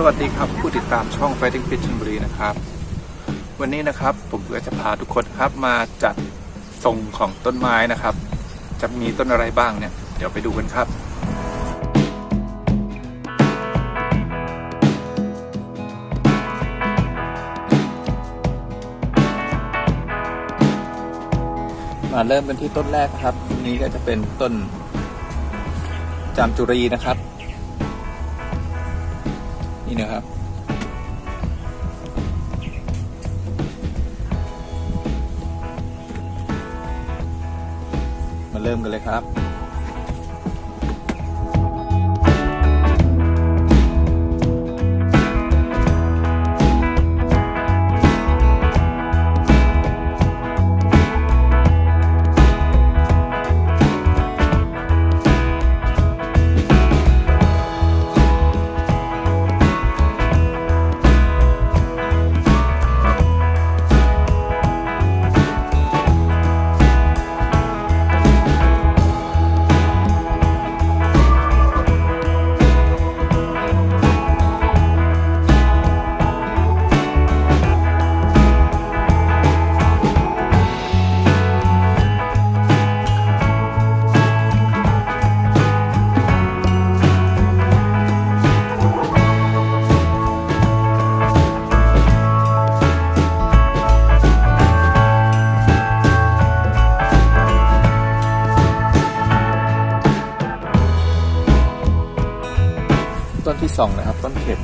สวัสดีครับผู้ติดตามช่อง Fighting Fit ชลบุรีนะครับ วันนี้นะครับผมก็จะพาทุกคนครับมาจัดทรงของต้นไม้นะครับ จะมีต้นอะไรบ้างเนี่ย เดี๋ยวไปดูกันครับมาเริ่มกันที่ต้นแรกครับ นี้ก็จะเป็นต้นจามจุรีนะครับ นี่นะครับ มาเริ่มกันเลยครับ สองนะครับ ต้นเข็ม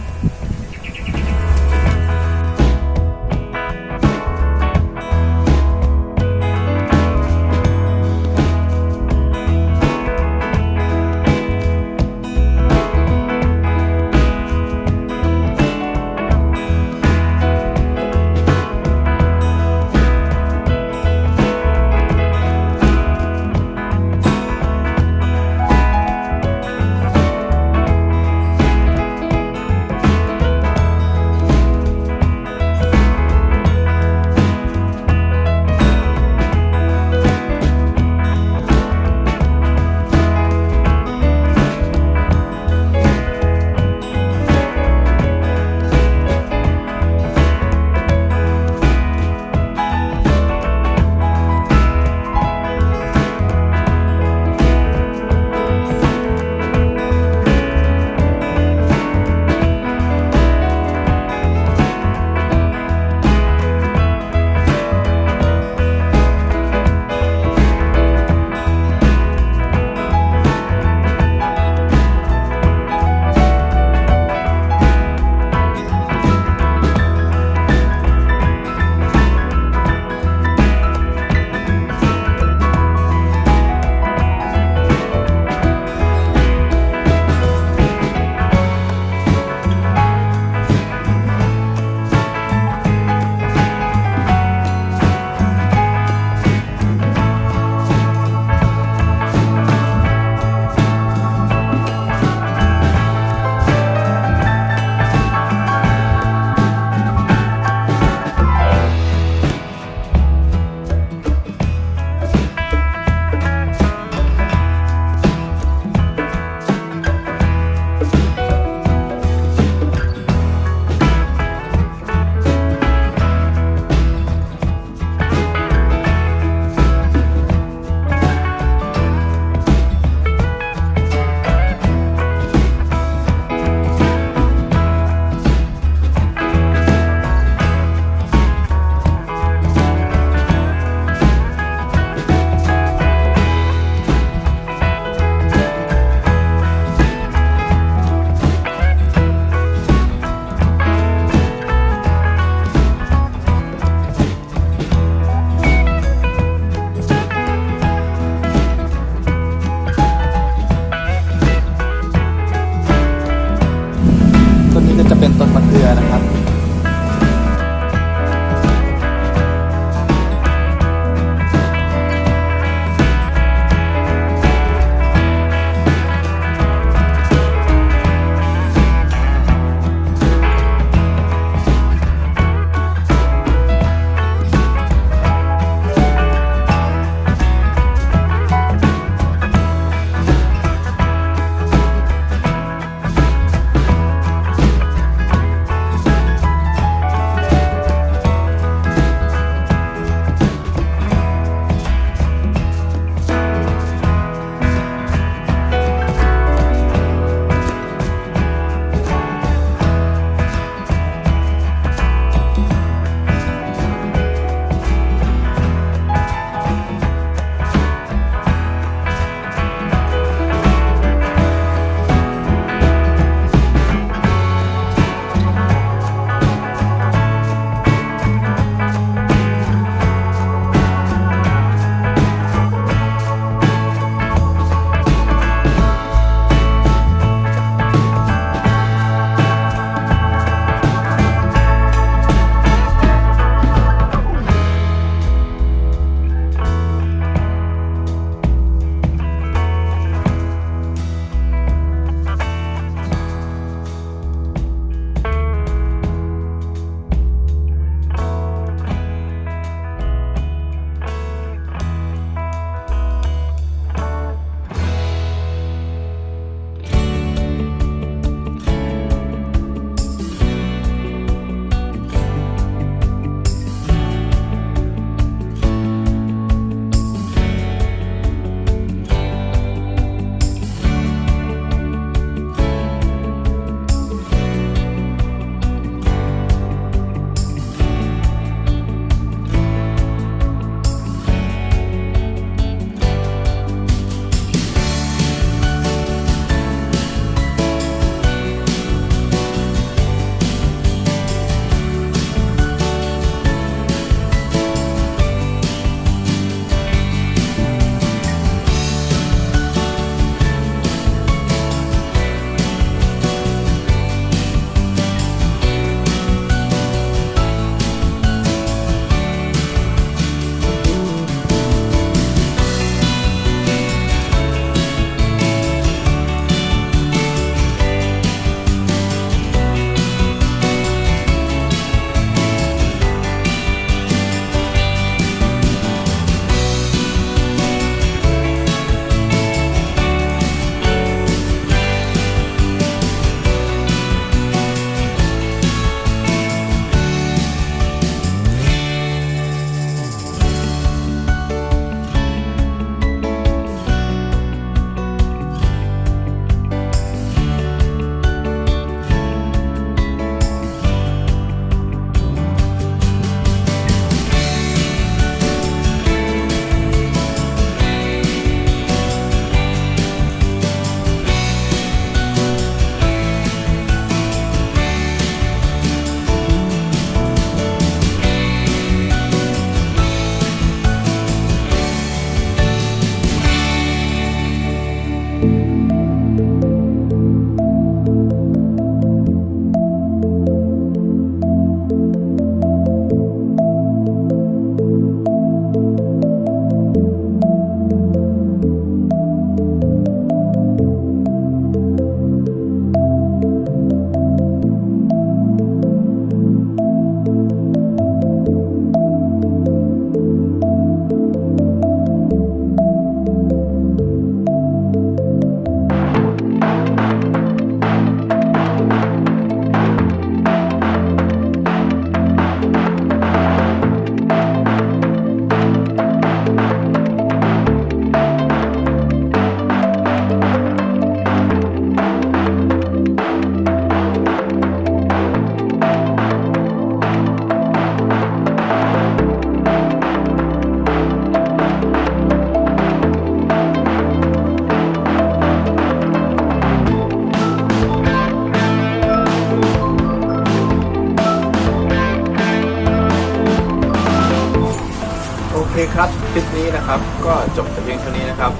นะครับ ก็จบแต่เพียงเท่านี้นะครับ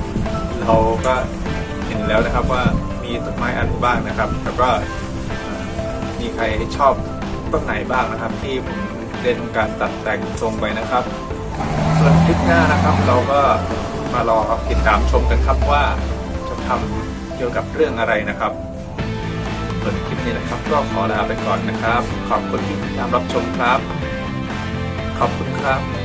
เราก็เห็นแล้วนะครับว่ามีต้นไม้อันบ้างนะครับ แล้วก็มีใครชอบต้นไหนบ้างนะครับ ที่ผมได้ทำการตัดแต่งทรงไปนะครับ ส่วนคลิปหน้านะครับเราก็มารอติดตามชมกันครับว่าจะทำเกี่ยวกับเรื่องอะไรนะครับส่วนคลิปนี้นะครับก็ขอลาไปก่อนนะครับ ขอบคุณที่ติดตามรับชมครับ ขอบคุณครับ